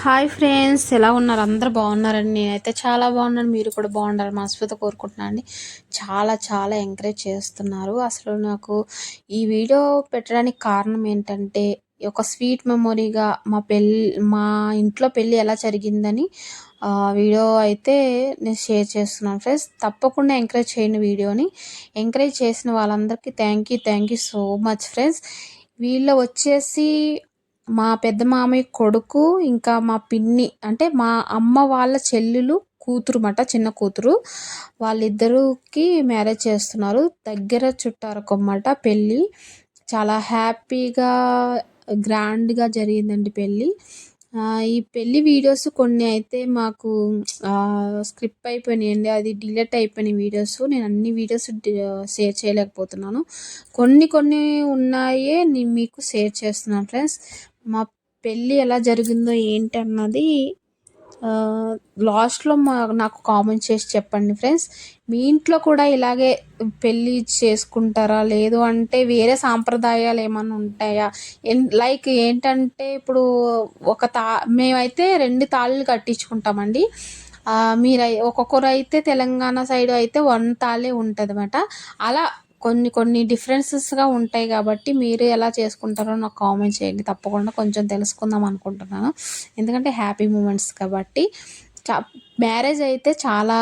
Hi friends ఎలా ఉన్నారు? అందరు బాగున్నారండి. నేనైతే చాలా బాగున్నాను. మీరు కూడా బాగుండాలి మనస్ఫూర్తి కోరుకుంటున్నాను అండి. చాలా చాలా ఎంకరేజ్ చేస్తున్నారు. అసలు నాకు ఈ వీడియో పెట్టడానికి కారణం ఏంటంటే ఒక స్వీట్ మెమొరీగా మా పెళ్ళి మా ఇంట్లో పెళ్ళి ఎలా జరిగిందని వీడియో అయితే నేను షేర్ చేస్తున్నాను ఫ్రెండ్స్. తప్పకుండా ఎంకరేజ్ చేయండి వీడియోని. ఎంకరేజ్ చేసిన వాళ్ళందరికీ thank you thank you so much friends. వీళ్ళు వచ్చేసి మా పెద్ద మామయ్య కొడుకు ఇంకా మా పిన్ని అంటే మా అమ్మ వాళ్ళ చెల్లెలు కూతురు మాట చిన్న కూతురు. వాళ్ళిద్దరికి మ్యారేజ్ చేస్తున్నారు. దగ్గర చుట్టారకమాట పెళ్ళి. చాలా హ్యాపీగా గ్రాండ్గా జరిగిందండి పెళ్ళి. ఈ పెళ్ళి వీడియోస్ కొన్ని అయితే మాకు స్క్రిప్ అయిపోయినాయండి. అది డిలీట్ అయిపోయిన వీడియోస్. నేను అన్ని వీడియోస్ షేర్ చేయలేకపోతున్నాను. కొన్ని కొన్ని ఉన్నాయే నేను మీకు షేర్ చేస్తున్నాను ఫ్రెండ్స్. మా పెళ్ళి ఎలా జరిగిందో ఏంటి అన్నది లాస్ట్లో మా నాకు కామెంట్ చేసి చెప్పండి ఫ్రెండ్స్ మీ ఇంట్లో కూడా ఇలాగే పెళ్ళి చేసుకుంటారా? లేదు అంటే వేరే సాంప్రదాయాలు ఏమైనా ఉంటాయా? లైక్ ఏంటంటే ఇప్పుడు ఒక తా మేమైతే రెండు తాళ్ళు కట్టించుకుంటామండి. మీరు ఒక్కొక్కరు అయితే తెలంగాణ సైడ్ అయితే వన్ తాళే ఉంటుంది అన్నమాట అలా కొన్ని కొన్ని డిఫరెన్సెస్గా ఉంటాయి కాబట్టి మీరు ఎలా చేసుకుంటారో నాకు కామెంట్ చేయండి. తప్పకుండా కొంచెం తెలుసుకుందాం అనుకుంటున్నాను. ఎందుకంటే హ్యాపీ మూమెంట్స్ కాబట్టి చా మ్యారేజ్ అయితే చాలా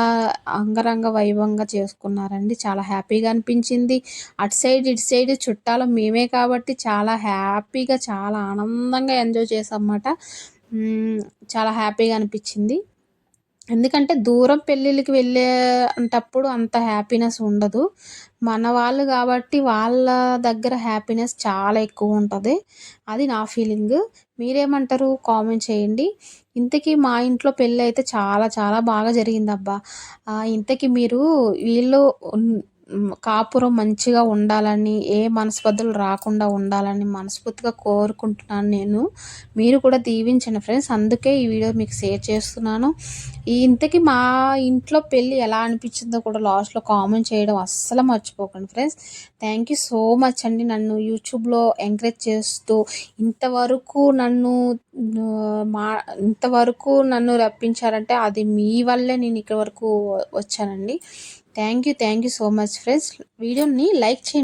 అంగరంగ వైభవంగా చేసుకున్నారండి. చాలా హ్యాపీగా అనిపించింది. అటు సైడ్ ఇటు సైడ్ చుట్టాలు మేమే కాబట్టి చాలా హ్యాపీగా చాలా ఆనందంగా ఎంజాయ్ చేసామన్నమాట చాలా హ్యాపీగా అనిపించింది. ఎందుకంటే దూరం పెళ్ళిళ్ళకి వెళ్ళేటప్పుడు అంత హ్యాపీనెస్ ఉండదు. మన వాళ్ళు కాబట్టి వాళ్ళ దగ్గర హ్యాపీనెస్ చాలా ఎక్కువ ఉంటుంది. అది నా ఫీలింగ్ మీరేమంటారు? కామెంట్ చేయండి. ఇంతకీ మా ఇంట్లో పెళ్ళి అయితే చాలా చాలా బాగా జరిగింది అబ్బా ఇంతకీ మీరు వీళ్ళు కాపురం మంచిగా ఉండాలని ఏ మనస్పర్ధలు రాకుండా ఉండాలని మనస్ఫూర్తిగా కోరుకుంటున్నాను నేను. మీరు కూడా దీవించండి ఫ్రెండ్స్. అందుకే ఈ వీడియో మీకు షేర్ చేస్తున్నాను. ఇంతకీ మా ఇంట్లో పెళ్ళి ఎలా అనిపించిందో కూడా లాస్ట్లో కామెంట్ చేయడం అస్సలు మర్చిపోకండి friends thank you so much అండి నన్ను యూట్యూబ్లో ఎంకరేజ్ చేస్తూ ఇంతవరకు నన్ను మా ఇంతవరకు నన్ను రప్పించారంటే అది మీ వల్లే నేను ఇక్కడ వరకు వచ్చానండి. Thank you thank you so much friends వీడియోని లైక్ చేయండి.